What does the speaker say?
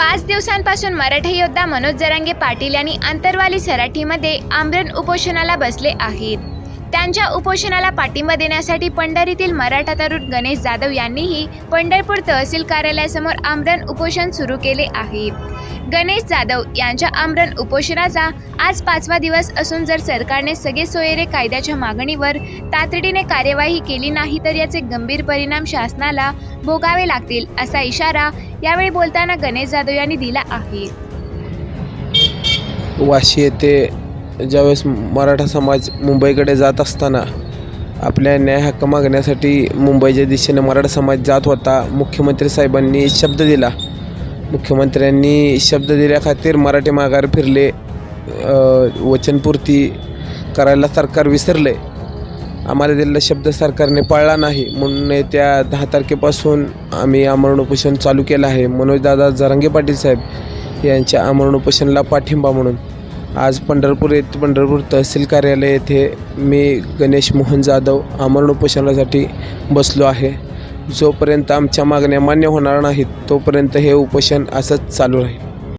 पाच दिवसांपासून मराठा योद्धा मनोज जरांगे पाटील यांनी आंतरवाली सराठीमध्ये आमरण उपोषणाला बसले आहेत. त्यांच्या उपोषणाला पाठिंबा देण्यासाठी पंढरीतील मराठा तरुण गणेश जाधव यांनीही पंढरपूर तहसील कार्यालयासमोर आमरण उपोषण सुरू केले आहे. गणेश जाधव यांच्या आमरण उपोषणाचा आज पाचवा दिवस असून जर सरकारने सगळे सोयरे कायद्याच्या मागणीवर तातडीने कार्यवाही केली नाही तर याचे गंभीर परिणाम शासनाला भोगावे लागतील असा इशारा यावेळी बोलताना गणेश जाधव यांनी दिला आहे. वाशी येथे ज्यावेळेस मराठा समाज मुंबईकडे जात असताना आपल्या न्याय हक्क मागण्यासाठी मुंबईच्या दिशेने मराठा समाज जात होता मुख्यमंत्री साहेबांनी शब्द दिला. मुख्यमंत्र्यांनी शब्द दिल्याखातीर मराठी माघार फिरले वचनपूर्ती करायला सरकार विसरले. आम्हाला दिलेला शब्द सरकारने पाळला नाही. म्हणून त्या दहा तारखेपासून आम्ही आमरण उपोषण चालू केलं आहे. मनोजदादा जरांगे पाटील साहेब यांच्या आमरण उपोषणाला पाठिंबा म्हणून. आज पंढरपूर येथे पंढरपूर तहसील कार्यालय येथे मी गणेश मोहन जाधव आमरण उपोषणासाठी बसलो आहे. जोपर्यंत आमच्या मागण्या मान्य होणार नाहीत तोपर्यंत हे उपोषण असंच चालू राहील.